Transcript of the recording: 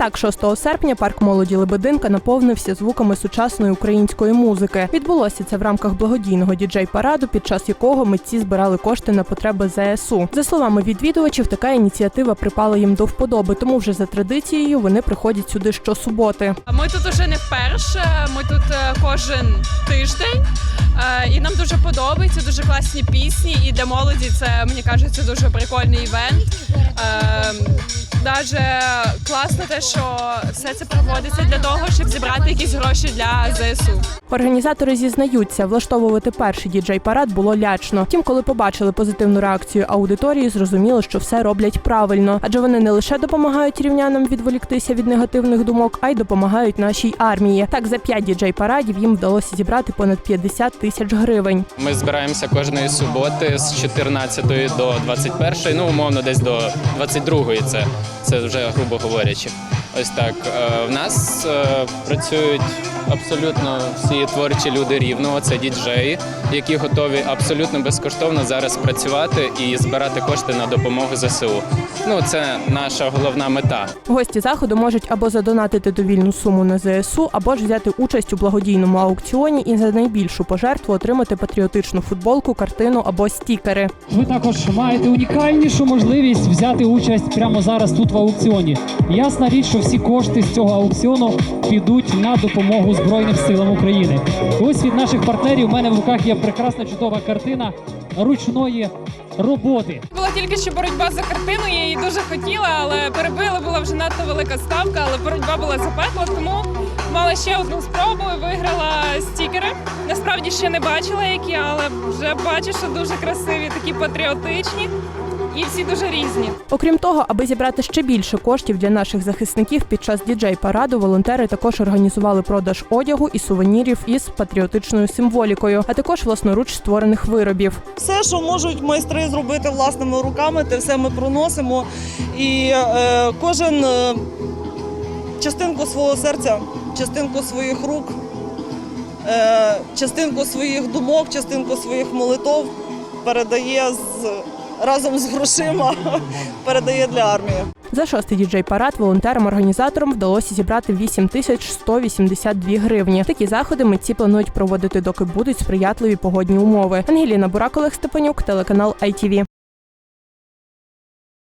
Так 6 серпня парк молоді Лебединка наповнився звуками сучасної української музики. Відбулося це в рамках благодійного діджей-параду, під час якого митці збирали кошти на потреби ЗСУ. За словами відвідувачів, така ініціатива припала їм до вподоби, тому вже за традицією вони приходять сюди щосуботи. Ми тут уже не вперше. Ми тут е, кожен тиждень, Е, і нам дуже подобається. Дуже класні пісні. І для молоді це мені кажеться дуже прикольний івент. Е, Даже класно те, що все це проводиться для того, щоб зібрати якісь гроші для ЗСУ. Організатори зізнаються, влаштовувати перший діджей-парад було лячно. Втім, коли побачили позитивну реакцію аудиторії, зрозуміли, що все роблять правильно, адже вони не лише допомагають рівнянам відволіктися від негативних думок, а й допомагають нашій армії. Так, за п'ять діджей-парадів їм вдалося зібрати понад 50 тисяч гривень. Ми збираємося кожної суботи з 14 до 21, ну умовно, десь до 22 це, це вже грубо говорячи. Ось так. Е, В нас е, працюють абсолютно всі творчі люди рівного. Це діджеї, які готові абсолютно безкоштовно зараз працювати і збирати кошти на допомогу ЗСУ. Ну це наша головна мета. Гості заходу можуть або задонатити довільну суму на ЗСУ, або ж взяти участь у благодійному аукціоні і за найбільшу пожертву отримати патріотичну футболку, картину або стікери. Ви також маєте унікальнішу можливість взяти участь прямо зараз тут в аукціоні. Ясна річ, що всі кошти з цього аукціону підуть на допомогу Збройним силам України. Ось від наших партнерів у мене в руках є прекрасна чудова картина ручної роботи. Була тільки що боротьба за картину. Я її дуже хотіла, але перебили була вже надто велика ставка, але боротьба була запекла, тому мала ще одну спробу і виграла стікери. Насправді ще не бачила які, але вже бачу, що дуже красиві, такі патріотичні і всі дуже різні. Окрім того, аби зібрати ще більше коштів для наших захисників, під час діджей-параду волонтери також організували продаж одягу і сувенірів із патріотичною символікою, а також власноруч створених виробів. Все, що можуть майстри зробити власними руками, те все ми проносимо. І е, кожен е, частинку свого серця, частинку своїх рук, е, частинку своїх думок, частинку своїх молитов передає з, разом з грошима, передає для армії. За шостий діджей-парад волонтерам-організаторам вдалося зібрати 8 тисяч 182 гривні. Такі заходи митці планують проводити, доки будуть сприятливі погодні умови. Ангеліна Бурак, Степанюк, телеканал ITV.